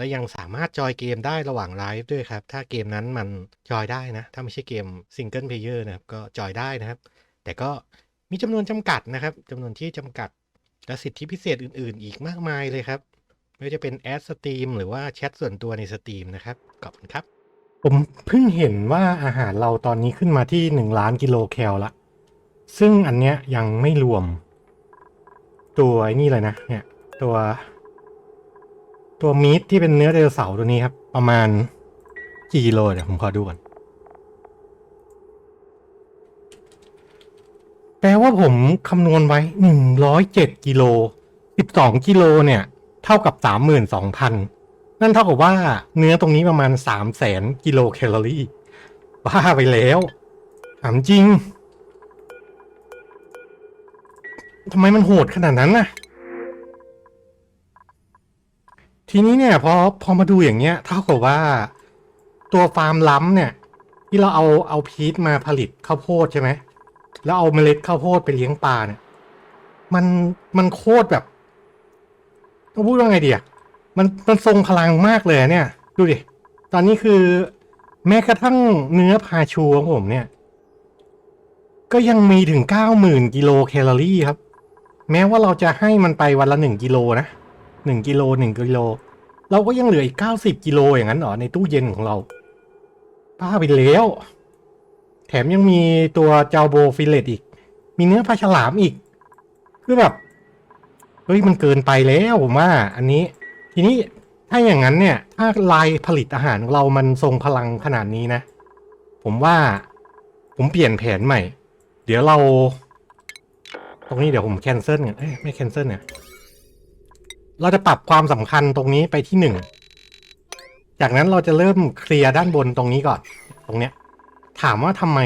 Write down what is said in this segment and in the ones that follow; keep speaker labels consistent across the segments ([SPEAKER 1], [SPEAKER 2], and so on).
[SPEAKER 1] และยังสามารถจอยเกมได้ระหว่างไลฟ์ด้วยครับ ถ้าเกมนั้นมันจอยได้นะ ถ้าไม่ใช่เกมซิงเกิลเพลเยอร์นะครับ ก็จอยได้นะครับ แต่ก็มีจำนวนจำกัดนะครับจำนวนที่จำกัด และสิทธิพิเศษอื่น ๆ อีกมากมายเลยครับไม่ว่าจะเป็นแอดสตรีมหรือว่าแชทส่วนตัวในสตรีมนะครับ ขอบคุณครับ ผมเพิ่งเห็นว่าอาหารเราตอนนี้ขึ้นมาที่ 1 ล้านกิโลแคลละ ซึ่งอันเนี้ยยังไม่รวม ตัวไอ้นี่เลยนะ เนี่ย ตัว ตัวมีทที่เป็นเนื้อไดโนเสาร์ตัวนี้ครับ ประมาณกี่กิโลเดี๋ยวผมขอดูก่อน แปลว่าผมคำนวณไว้หนึ่งร้อยเจ็ดกิโลสิบสองกิโลเนี่ย เท่ากับสามหมื่นสองพันนั่นเท่ากับว่าเนื้อตรงนี้ประมาณสามแสนกิโลแคลอรี่บ้าไปแล้วถามจริงทำไมมันโหดขนาดนั้นน่ะ ทีนี้เนี่ยพอพอมาดูอย่างเงี้ยเท่ากับว่าตัวฟาร์มล้ำเนี่ย ที่เราเอาเอาพีชมาผลิตข้าวโพดใช่ไหมแล้วเอาเมล็ดข้าวโพดไปเลี้ยงปลาเนี่ย มันมันโคตรแบบต้องพูดว่าไงดีอะมันมันทรงพลังมากเลยเนี่ย ดูดิ ตอนนี้คือแม้กระทั่งเนื้อพาชูของผมเนี่ย ก็ยังมีถึงเก้าหมื่นกิโลแคลอรี่ครับ แม้ว่าเราจะให้มันไปวันละหนึ่งกิโลนะ หนึ่งกิโลหนึ่งกิโลเราก็ยังเหลืออีกเก้าสิบกิโลอย่างนั้นเหรอในตู้เย็นของเราป้าไปแล้ว แถมยังมีตัวเจ้าโบฟิเลตอีก มีเนื้อปลาฉลามอีก คือแบบ เฮ้ยมันเกินไปแล้วผมว่า อันนี้ ทีนี้ถ้าอย่างนั้นเนี่ย ถ้าลายผลิตอาหารของเรามันทรงพลังขนาดนี้นะ ผมว่าผมเปลี่ยนแผนใหม่ เดี๋ยวเรา ตรงนี้เดี๋ยวผมแคนเซิลกันเอ้ยไม่แคนเซิลเนี่ย เราจะปรับความสำคัญตรงนี้ไปที่หนึ่ง จากนั้นเราจะเริ่มเคลียร์ด้านบนตรงนี้ก่อน ตรงเนี้ย ถามว่าทำไม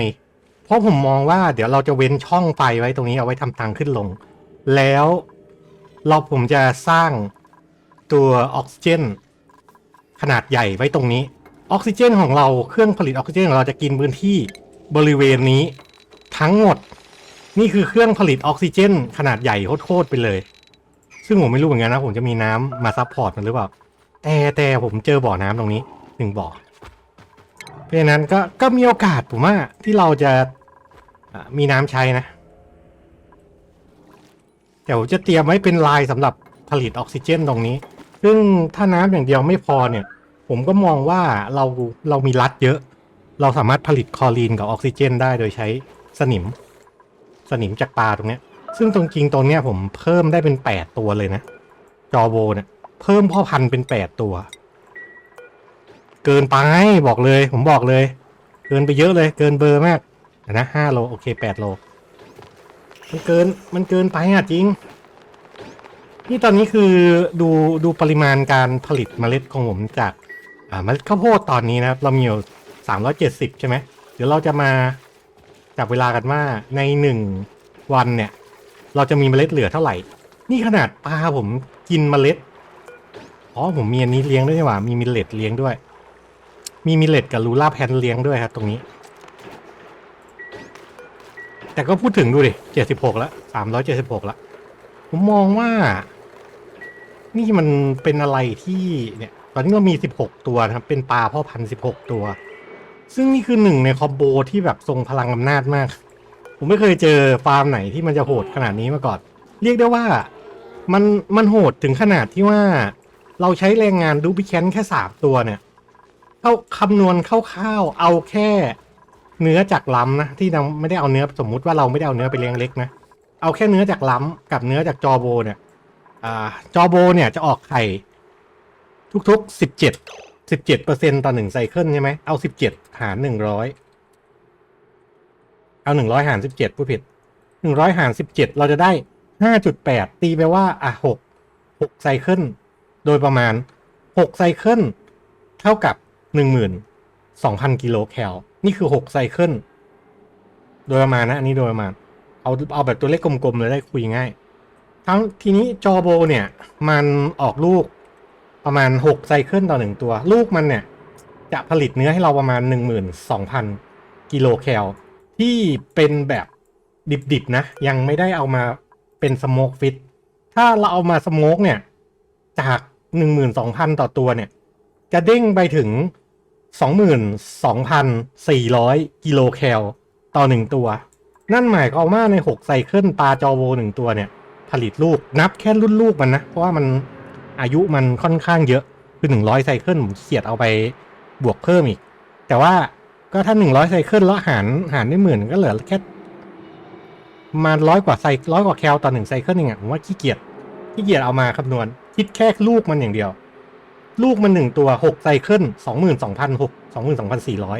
[SPEAKER 1] เพราะผมมองว่าเดี๋ยวเราจะเว้นช่องไฟไว้ตรงนี้เอาไว้ทำทางขึ้นลง แล้วเราผมจะสร้างตัวออกซิเจน ขนาดใหญ่ไว้ตรงนี้ ออกซิเจนของเราเครื่องผลิตออกซิเจนของเราจะกินพื้นที่บริเวณนี้ทั้งหมด นี่คือเครื่องผลิตออกซิเจน ขนาดใหญ่โคตรๆไปเลย ซึ่งผมไม่รู้เหมือนกันนะ ผมจะมีน้ำมาซัพพอร์ตมันหรือเปล่า แต่แต่ผมเจอบ่อน้ำตรงนี้หนึ่งบ่อ เพราะฉะนั้นก็ก็มีโอกาสผมว่าที่เราจะะมีน้ำใช้นะแต่ผมจะเตรียมไว้เป็นลายสำหรับผลิตออกซิเจนตรงนี้ ซึ่งถ้าน้ำอย่างเดียวไม่พอเนี่ย ผมก็มองว่าเราเรามีรัดเยอะ เราสามารถผลิตคลอรีนกับออกซิเจน ได้โดยใช้สนิม สนิมจากปลาตรงเนี้ย ซึ่งตรงจริงตรงเนี้ยผมเพิ่มได้เป็นแปดตัวเลยนะ จอโบเนี่ยเพิ่มพ่อพันธุ์เป็นแปดตัว เกินไปบอกเลย ผมบอกเลย เกินไปเยอะเลย เกินเบอร์มากนะห้าโลโอเคแปดโลมันเกินมันเกินไปอะจริง นี่ตอนนี้คือดูดูปริมาณการผลิตเมล็ดของผมจากอ่าเมล็ดข้าวโพดตอนนี้นะครับ เรามีอยู่สามร้อยเจ็ดสิบใช่ไหมเดี๋ยวเราจะมาจับเวลากันว่าในหนึ่งวันเนี่ย เราจะมีเมล็ดเหลือเท่าไหร่ นี่ขนาดปลาผมกินเมล็ดอ๋อผมมีอันนี้เลี้ยงด้วยนี่หว่ามีมิลเลตเลี้ยงด้วย มีมิลเลตกับลูล่าแพนเลี้ยงด้วยครับตรงนี้ แต่ก็พูดถึงดูดิเจ็ดสิบหกแล้วสามร้อยเจ็ดสิบหกแล้วผมมองว่า นี่มันเป็นอะไรที่เนี่ย ตอนนี้เรามีสิบหกตัวนะครับ เป็นปลาพ่อพันสิบหกตัว ซึ่งนี่คือหนึ่งในคอมโบที่แบบทรงพลังอำนาจมาก ผมไม่เคยเจอฟาร์มไหนที่มันจะโหดขนาดนี้มาก่อน เรียกได้ว่ามันมันโหดถึงขนาดที่ว่า เราใช้แรงงานดูบิแคนแค่สามตัวเนี่ยเข้าคำนวณคร่าวๆเอาแค่เนื้อจากล้ำนะที่เราไม่ได้เอาเนื้อสมมุติว่าเราไม่ได้เอาเนื้อไปเลี้ยงเล็กนะเอาแค่เนื้อจากล้ำกับเนื้อจากจอโบเนี่ยอ่าจอโบเนี่ยจะออกไข่ทุกๆสิบเจ็ดสิบเจ็ดเปอร์เซ็นต่อหนึ่งไซเคิลใช่ไหมเอาสิบเจ็ดหารหนึ่งร้อย เอาหนึ่งร้อยหารสิบเจ็ดผู้ผิดหนึ่งร้อยหารสิบเจ็ดเราจะได้ห้าจุดแปดตีไปว่าอะหกหกไซเคิลโดยประมาณหกไซเคิลเท่ากับหนึ่งหมื่นสองพันกิโลแคลนี่คือหกไซเคิลโดยประมาณนะอันนี้โดยประมาณ เอาเอาแบบตัวเลขกลมๆเลยได้คุยง่าย ทั้งทีนี้จอโบเนี่ย มันออกลูกประมาณหกไซเคิลต่อหนึ่งตัว ลูกมันเนี่ย จะผลิตเนื้อให้เราประมาณหนึ่งหมื่นสองพันกิโลแคล ที่เป็นแบบดิบๆนะ ยังไม่ได้เอามาเป็นสโมกฟิต ถ้าเราเอามาสโมกเนี่ย จากหนึ่งหมื่นสองพันต่อตัวเนี่ย จะเด้งไปถึงสองหมื่นสองพันสี่ร้อยกิโลแคลต่อหนึ่งตัว นั่นหมายความว่าในหกไซเคิลปลาจอโวหนึ่งตัวเนี่ย ผลิตลูกนับแค่รุ่นลูกมันนะ เพราะว่ามันอายุมันค่อนข้างเยอะ คือหนึ่งร้อยไซเคิลผมเขียดเอาไปบวกเพิ่มอีก แต่ว่า ก็ถ้าหนึ่งร้อยไซเคิลแล้วหารหารได้หมื่นก็เหลือแค่มาร้อยกว่าไซร้อยกว่าแคลต่อหนึ่งไซเคิลเองอะผมว่าขี้เกียจขี้เกียจเอามาคำนวณ คิดแค่ลูกมันอย่างเดียว ลูกมันหนึ่งตัวหกไซเคิลสองหมื่นสองพันหกสองหมื่นสองพันสี่ร้อย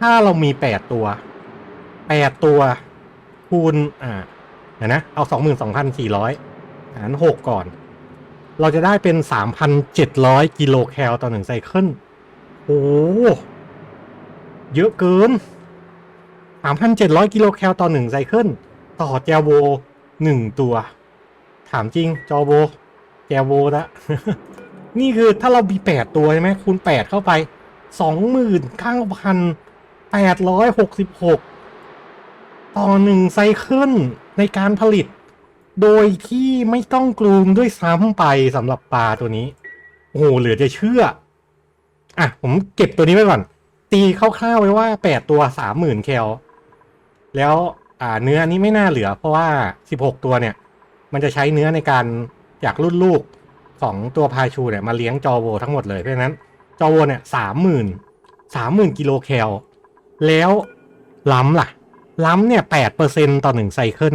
[SPEAKER 1] ถ้าเรามีแปดตัวแปดตัวคูณอ่าเดี๋ยวนะ เอาสองหมื่นสองพันสี่ร้อยหารหกก่อน เราจะได้เป็นสามพันเจ็ดร้อยกิโลแคลต่อหนึ่งไซเคิลโอ้ เยอะเกินสามพันเจ็ดร้อยกิโลแคลต่อหนึ่งไซเคิล ต่อแจวโวหนึ่งตัว ถามจริงจอโว แจวโวละนี่คือถ้าเรามีแปดตัวใช่ไหมคูณแปดเข้าไปสองหมื่นเก้าพันแปดร้อยหกสิบหกต่อหนึ่งไซเคิล ในการผลิต โดยที่ไม่ต้องกลูมด้วยซ้ำไปสำหรับปลาตัวนี้ โอ้โหเหลือจะเชื่อ อะ ผมเก็บตัวนี้ไว้ก่อน ตีคร่าวๆไว้ว่าแปดตัวสามหมื่นแคลแล้วอ่าเนื้อนี้ไม่น่าเหลือ เพราะว่าสิบหกตัวเนี่ย มันจะใช้เนื้อในการจากรุ่นลูกของตัวพาชูเนี่ยมาเลี้ยงจอโวทั้งหมดเลยเพราะฉะนั้น จอโวเนี่ยสามหมื่นสามหมื่นกิโลแคลแล้วล้ำล่ะ ล้ำเนี่ยแปดเปอร์เซ็นต่อหนึ่งไซเคิล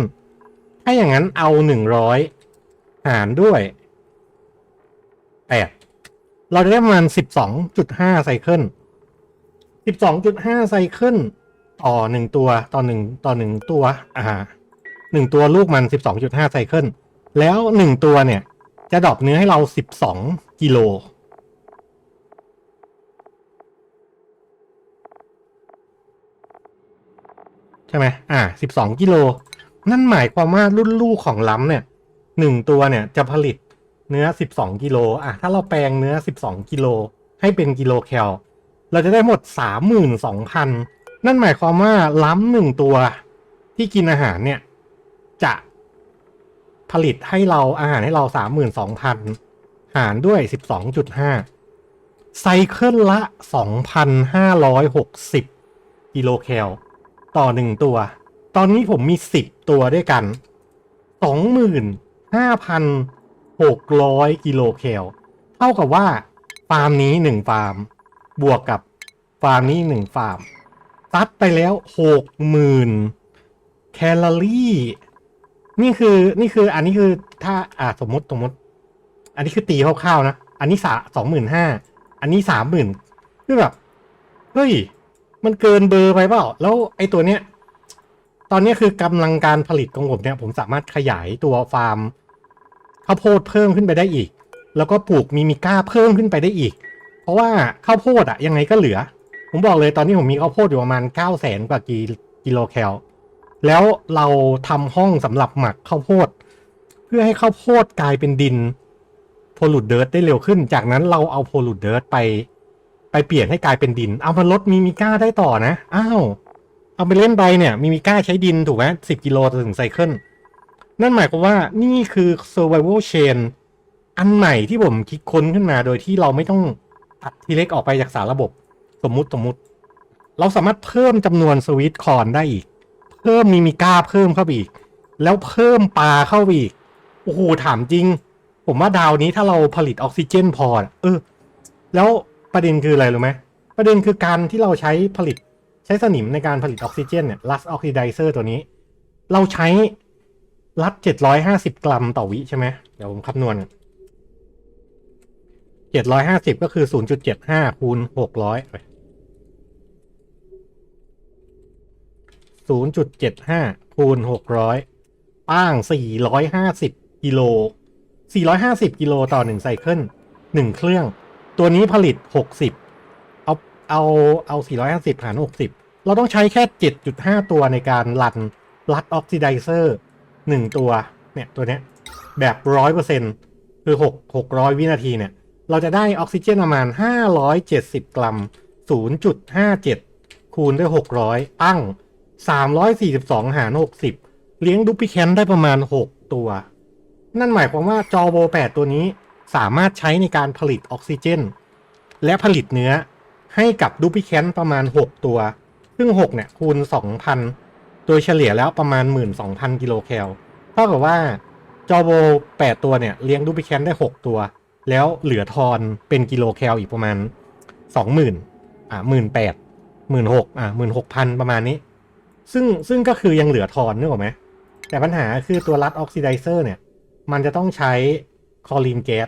[SPEAKER 1] ถ้าอย่างนั้นเอาหนึ่งร้อยหารด้วยแปดเราจะได้ประมาณสิบสองจุดห้าไซเคิล สิบสองจุดห้าไซเคิลต่อหนึ่งตัวต่อหนึ่งต่อหนึ่งตัวอ่าหนึ่งตัวลูกมันสิบสองจุดห้าไซเคิลแล้วหนึ่งตัวเนี่ย จะดรอปเนื้อให้เราสิบสองกิโลใช่ไหมอ่าสิบสองกิโล นั่นหมายความว่ารุ่นลูกของล้ำเนี่ยหนึ่งตัวเนี่ยจะผลิตเนื้อสิบสองกิโล อะ ถ้าเราแปลงเนื้อสิบสองกิโล ให้เป็นกิโลแคล เราจะได้หมดสามหมื่นสองพันนั่นหมายความว่าล้ำหนึ่งตัวที่กินอาหารเนี่ย จะผลิตให้เราอาหารให้เราสามหมื่นสองพันหารด้วยสิบสองจุดห้าไซเคิลละสองพันห้าร้อยหกสิบกิโลแคล ต่อหนึ่งตัว ตอนนี้ผมมีสิบตัวด้วยกันสองหมื่นห้าพันหกร้อยกิโลแคล เท่ากับว่า ฟาร์มนี้หนึ่งฟาร์ม บวกกับฟาร์มนี้หนึ่งฟาร์มซัดไปแล้วหกหมื่นแคลอรี่ นี่คือนี่คืออันนี้คือถ้าอ่าสมมติสมมติ อันนี้คือตีคร่าวๆนะ อันนี้สาสองหมื่นห้าอันนี้สามหมื่นคือแบบเฮ้ย มันเกินเบอร์ไปเปล่า แล้วไอ้ตัวเนี้ย ตอนนี้คือกำลังการผลิตของผมเนี่ย ผมสามารถขยายตัวฟาร์มข้าวโพดเพิ่มขึ้นไปได้อีก แล้วก็ปลูกมิมิก้าเพิ่มขึ้นไปได้อีก ราะว่าข้าวโพดอะยังไงก็เหลือ ผมบอกเลยตอนนี้ผมมีข้าวโพดอยู่ประมาณเก้าแสนกว่ากิกิโลแคล แล้วเราทำห้องสำหรับหมักข้าวโพด เพื่อให้ข้าวโพดกลายเป็นดินโพลูดเดิร์ดได้เร็วขึ้น จากนั้นเราเอาโพลูดเดิร์ดไป ไปเปลี่ยนให้กลายเป็นดิน เอามาลดมิมิก้าได้ต่อนะ อ้าวเอาไปเล่นไปเนี่ยมิมิก้าใช้ดินถูกไหมสิบกิโลถึงไซเคิลนั่นหมายความว่านี่คือ survival chain อันใหม่ที่ผมคิดค้นขึ้นมาโดยที่เราไม่ต้อง ตัดทีเล็กออกไปจากสารระบบ สมมุติสมมุติ เราสามารถเพิ่มจำนวนสวิตคอนได้อีก เพิ่มมิมิก้าเพิ่มเข้าไปอีก แล้วเพิ่มปลาเข้าไปอีกโอ้โหถามจริง ผมว่าดาวนี้ถ้าเราผลิตออกซิเจนพอเออ แล้วประเด็นคืออะไรรู้ไหมประเด็นคือการที่เราใช้ผลิตใช้สนิมในการผลิตออกซิเจนเนี่ยลัสออกซิไดเซอร์ตัวนี้ เราใช้ลัดเจ็ดร้อยห้าสิบกรัมต่อวิใช่ไหมเดี๋ยวผมคำนวณ เจ็ดร้อยห้าสิบก็คือศูนย์จุดเจ็ดห้าคูณหกร้อยศูนย์จุดเจ็ดห้าคูณหกร้อยป้างสี่ร้อยห้าสิบกิโลสี่ร้อยห้าสิบกิโลต่อหนึ่งไซเคิลหนึ่งเครื่อง ตัวนี้ผลิตหกสิบเอาเอาเอาสี่ร้อยห้าสิบหารหกสิบเราต้องใช้แค่7.5ตัวในการรันรัดออกซิไดเซอร์หนึ่งตัว เนี่ย ตัวเนี้ยแบบร้อยเปอร์เซ็นคือหกหกร้อยวินาทีเนี่ย เราจะได้ออกซิเจนประมาณ 570 กรัม 0.57 คูณด้วย 600 ตั้ง 342 หาร 60 เลี้ยงดูพิแคนได้ประมาณ 6 ตัว นั่นหมายความว่าจอโบ 8 ตัวนี้สามารถใช้ในการผลิตออกซิเจน และผลิตเนื้อให้กับดูพิแคนประมาณ 6 ตัว ซึ่ง 6 เนี่ย คูณ 2,000 โดยเฉลี่ยแล้วประมาณ 12,000 กิโลแคลเท่ากับว่าจอโบ 8 ตัวเนี่ย เลี้ยงดูพิแคนได้ 6 ตัว แล้วเหลือทอนเป็นกิโลแคลอีกประมาณ20,000อ่า18,000 16,000อ่า16,000ประมาณนี้ ซึ่งซึ่งก็คือยังเหลือทอนนึกออกไหมแต่ปัญหาคือตัวรัดออกซิไดเซอร์เนี่ย มันจะต้องใช้คอรีนแก๊ส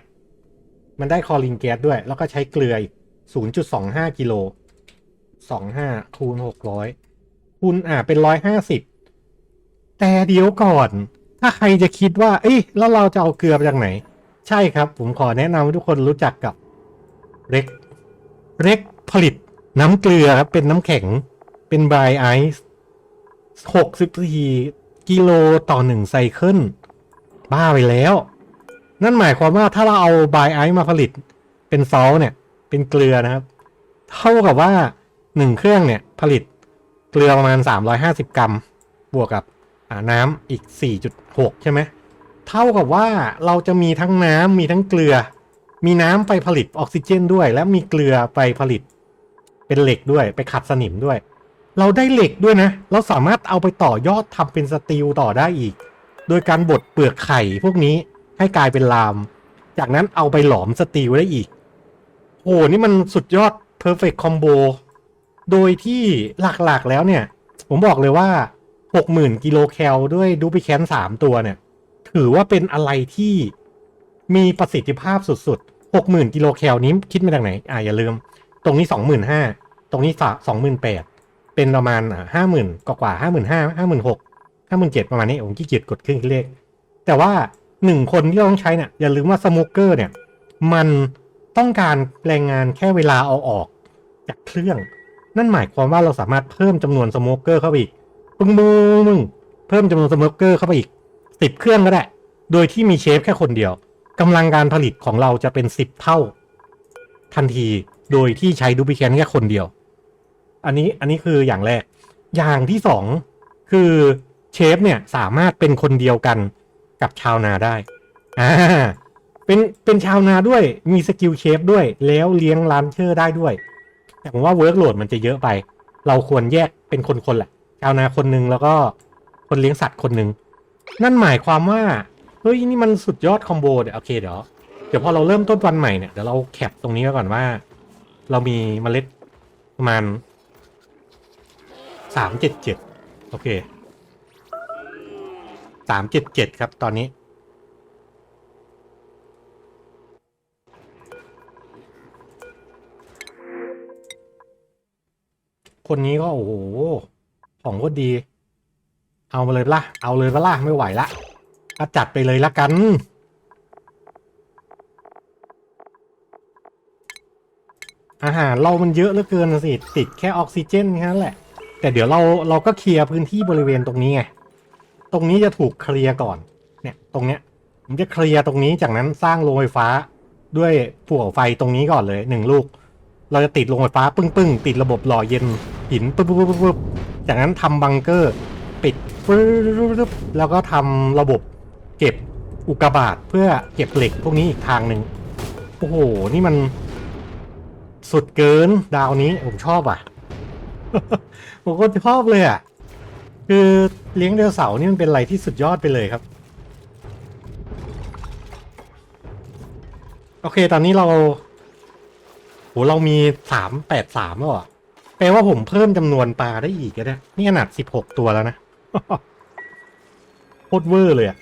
[SPEAKER 1] มันได้คอรีนแก๊สด้วย แล้วก็ใช้เกลืออีก0.25กิโล25คูณ600คูณอ่าเป็น150แต่เดี๋ยวก่อน ถ้าใครจะคิดว่า เอ้ยแล้วเราจะเอาเกลือมาจากไหน ใช่ครับ ผมขอแนะนำให้ทุกคนรู้จักกับเร็กเร็กผลิตน้ำเกลือครับ เป็นน้ำแข็งเป็นไบไอซ์64กิโลต่อหนึ่งไซเคิลบ้าไปแล้ว นั่นหมายความว่าถ้าเราเอาไบไอซ์มาผลิตเป็นซอลเนี่ย เป็นเกลือนะครับ เท่ากับว่าหนึ่งเครื่องเนี่ยผลิตเกลือประมาณ 350 กรัม บวกกับน้ำอีก 4.6 ใช่ไหม เท่ากับว่าเราจะมีทั้งน้ำมีทั้งเกลือ มีน้ำไปผลิตออกซิเจนด้วย และมีเกลือไปผลิต เป็นเหล็กด้วย ไปขัดสนิมด้วย เราได้เหล็กด้วยนะ เราสามารถเอาไปต่อยอดทำเป็นสตีลต่อได้อีก โดยการบดเปลือกไข่พวกนี้ให้กลายเป็นลาม จากนั้นเอาไปหลอมสตีลได้อีกโอ้นี่มันสุดยอด perfect combo โดยที่หลักๆแล้วเนี่ย ผมบอกเลยว่า 60,000 กิโลแคลด้วยดูปิแคน3ตัวเนี่ย ถือว่าเป็นอะไรที่มีประสิทธิภาพสุดๆ60,000กิโลแคลนี้คิดมาจากไหน อ่าอย่าลืม ตรงนี้25,000ตรงนี้ฝาก28,000เป็นประมาณห้าหมื่นกว่าห้าหมื่นห้าห้าหมื่นหกห้าหมื่นเจ็ดประมาณนี้ผมขี้เกียจกดเครื่องคิดเลข แต่ว่าหนึ่งคนที่เราต้องใช้เนี่ยอย่าลืมว่าสโมเกอร์เนี่ย มันต้องการแรงงานแค่เวลาเอาออกจากเครื่อง นั่นหมายความว่าเราสามารถเพิ่มจำนวนสโมเกอร์เข้าไปอีกปึ้งมึงเพิ่มจำนวนสโมเกอร์เข้าไปอีก สิบเครื่องก็ได้ โดยที่มีเชฟแค่คนเดียวกำลังการผลิตของเราจะเป็นสิบเท่า ทันทีโดยที่ใช้ดูพิแคนแค่คนเดียว อันนี้อันนี้คืออย่างแรก อย่างที่สองคือเชฟเนี่ยสามารถเป็นคนเดียวกันกับชาวนาได้อ่าเป็นเป็นชาวนาด้วยมีสกิลเชฟด้วยแล้วเลี้ยงร้านเชอร์ได้ด้วยแต่ผมว่าเวิร์กโหลดมันจะเยอะไป เราควรแยกเป็นคนๆแหละ ชาวนาคนหนึ่งแล้วก็คนเลี้ยงสัตว์คนหนึ่ง นั่นหมายความว่า เฮ้ย นี่มันสุดยอดคอมโบเดี๋ยวโอเคเดี๋ยว เดี๋ยวพอเราเริ่มต้นวันใหม่เนี่ย เดี๋ยวเราแคปตรงนี้ไว้ก่อนว่า เรามีเมล็ดประมาณสามเจ็ดเจ็ดโอเคสามเจ็ดเจ็ดครับตอนนี้ คนนี้ก็โอ้โห ของก็ดี เอามาเลยปะล่ะเอาเลยปะล่ะไม่ไหวละก็จัดไปเลยละกัน อาหารเรามันเยอะเหลือเกินสิ ติดแค่ออกซิเจนแค่นั้นแหละ แต่เดี๋ยวเราเราก็เคลียร์พื้นที่บริเวณตรงนี้ไง ตรงนี้จะถูกเคลียร์ก่อน เนี่ย ตรงเนี้ยผมจะเคลียร์ตรงนี้จากนั้นสร้างโรงไฟฟ้าด้วยภูเขาไฟตรงนี้ก่อนเลยหนึ่งลูก เราจะติดโรงไฟฟ้าปึ้งๆ ติดระบบหล่อเย็นหินปึ๊บปึ๊บปึ๊บจากนั้นทำบังเกอร์ แล้วก็ทำระบบเก็บอุกกาบาตเพื่อเก็บเหล็กพวกนี้อีกทางหนึ่งโอ้โห นี่มันสุดเกินดาวนี้ผมชอบอะ ผมก็ชอบเลยอะ คือเลี้ยงเดือเสานี่มันเป็นอะไรที่สุดยอดไปเลยครับ โอเค ตอนนี้เราโหเรามีสามแปดสามแล้วเหรอแปลว่าผมเพิ่มจำนวนปลาได้อีกก็ได้ นี่ขนาดสิบหกตัวแล้วนะ โคตรเวอร์เลยอะ